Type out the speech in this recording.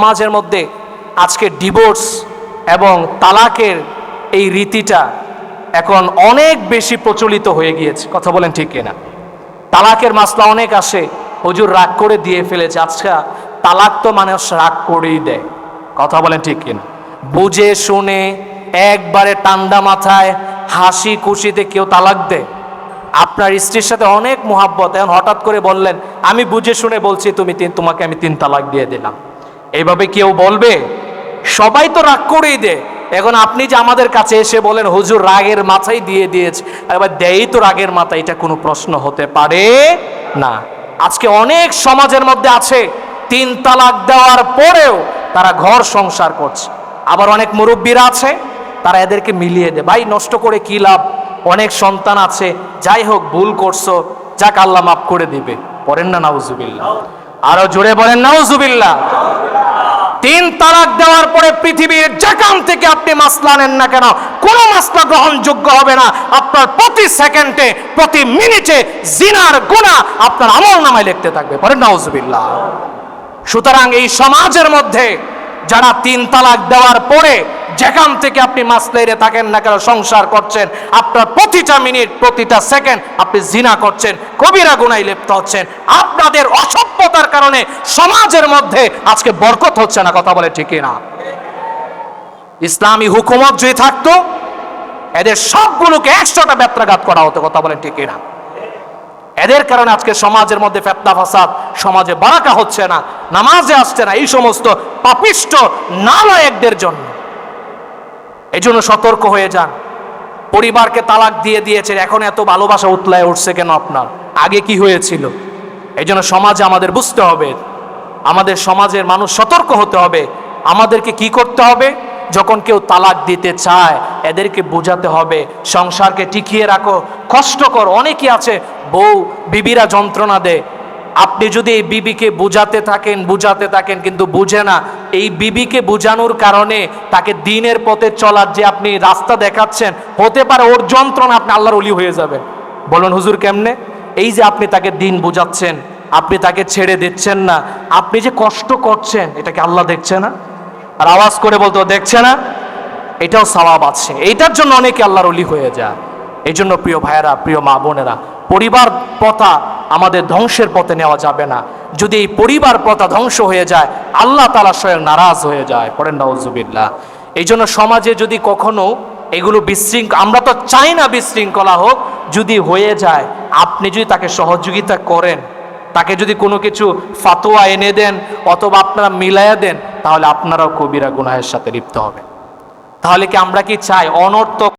সমাজের মধ্যে আজকে ডিভোর্স এবং তালাকের এই রীতিটা এখন অনেক বেশি প্রচলিত হয়ে গিয়েছে। কথা বলেন ঠিক কিনা? তালাকের মাসলা অনেক আসে, হজুর রাগ করে দিয়ে ফেলেছে। আচ্ছা তালাক তো মানুষ রাগ করেই দেয়। কথা বলেন ঠিক কিনা? বুঝে শুনে একবারে টান্ডা মাথায়, হাসি খুশিতে কেউ তালাক দেয়। আপনার স্ত্রীর সাথে অনেক মোহাব্বত। এখন হঠাৎ করে বললেন, আমি বুঝে শুনে বলছি, তুমি তোমাকে আমি তিন তালাক দিয়ে দিলাম। এইভাবে কেউ বলবে? সবাই তো রাগ করেই দে এখন আপনি যে আমাদের কাছে এসে বলেন, হুজুর, রাগের মাথায় দিয়ে দিয়েছে। এবার দেই তো রাগের মাথা, এটা কোনো প্রশ্ন হতে পারে না। আজকে অনেক সমাজের মধ্যে আছে, তিন তালাক দেওয়ার পরেও তারা ঘর সংসার করছে। আবার অনেক মুরব্বীরা আছে, তারা এদেরকে মিলিয়ে দেয়। ভাই, নষ্ট করে কি লাভ? অনেক সন্তান আছে, যাই হোক, ভুল করছ, যাক আল্লাহ মাফ করে দিবে। পড়েন না, নাউজুবিল্লাহ। আরও জোরে বলেন, নাউজুবিল্লাহ। তিন তালাক দেওয়ার পরে পৃথিবীর যেখান থেকে আপনি মাসলা নেন না কেন, কোনো মাসলা গ্রহণযোগ্য হবে না। আপনার প্রতি সেকেন্ডে, প্রতি মিনিটে জিনার গোনা আপনার আমল নামায় লিখতে থাকবে। পরে নাউজুবিল্লাহ। সুতরাং এই সমাজের মধ্যে যারা তিন তালাক দেওয়ার পরে যেখান থেকে আপনি মাসলেরে থাকেন না কেন, সংসার করছেন। আপনার প্রতিটা মিনিট, প্রতিটা সেকেন্ড আপনি জিনা করছেন, কবিরা গুনাই লিপ্ত হচ্ছেন। আপনাদের অসভ্যতার কারণে সমাজের মধ্যে আজকে বরকত হচ্ছে না, কথা বলে ঠিকই না ইসলামী হুকুমত যদি থাকতো, এদের সবগুলোকে একশোটা ব্যত্রাঘাত করা হতো, কথা বলে ঠিকই না এদের কারণে আজকে সমাজের মধ্যে ফেতনা, ফাসাদ, সমাজে বারাকা হচ্ছে না, নামাজে আসছে না, এই সমস্ত পাপিষ্ট নালায়কদের জন্য। এই জন্য সতর্ক হয়ে যান। পরিবারকে তালাক দিয়ে দিয়েছে এখন এত ভালোবাসা উতলায় উঠছে কেন আপনার? আগে কি হয়েছিল? এই জন্য সমাজে আমাদের বুঝতে হবে, আমাদের সমাজের মানুষ সতর্ক হতে হবে, আমাদেরকে কি করতে হবে? যখন কেউ তালাক দিতে চায়, এদেরকে বোঝাতে হবে, সংসারকে টিকিয়ে রাখো কষ্টকর অনেকেই আছে, বউ, বিবিরা যন্ত্রণা দেয় আপনি যদি এই বিবিকে বুঝাতে থাকেন বুঝাতে থাকেন, কিন্তু বুঝে না, এই বিবিকে বুঝানোর কারণে তাকে দিনের পথে চলার যে আপনি রাস্তা দেখাচ্ছেন, হতে পারে ওর যন্ত্রণা আপনি আল্লাহর অলি হয়ে যাবেন। বলুন, হুজুর কেমনে? এই যে আপনি তাকে দিন বুঝাচ্ছেন, আপনি তাকে ছেড়ে দিচ্ছেন না, আপনি যে কষ্ট করছেন এটাকে আল্লাহ দেখছে না? আর আওয়াজ করে বলতো, দেখছে না? এটাও সওয়াব আছে। এইটার জন্য অনেকে আল্লাহর অলি হয়ে যায়। এই জন্য প্রিয় ভাইয়েরা, প্রিয় মা বোনেরা, পরিবার পথা আমাদের ধ্বংসের পথে নেওয়া যাবে না। যদি এই পরিবার পথা ধ্বংস হয়ে যায়, আল্লাহ তালা স্বয়ং নারাজ হয়ে যায়। পড়েন নজুবিল্লাহ এই জন্য সমাজে যদি কখনো এগুলো বিশৃঙ্খ আমরা তো চাই না বিশৃঙ্খলা হোক, যদি হয়ে যায়, আপনি যদি তাকে সহযোগিতা করেন, তাকে যদি কোনো কিছু ফাতোয়া এনে দেন, অথবা আপনারা মিলাইয়া দেন, তাহলে আপনারাও কবিরা গুনাহের সাথে লিপ্ত হবে তাহলে কি আমরা কি চাই? অনর্থক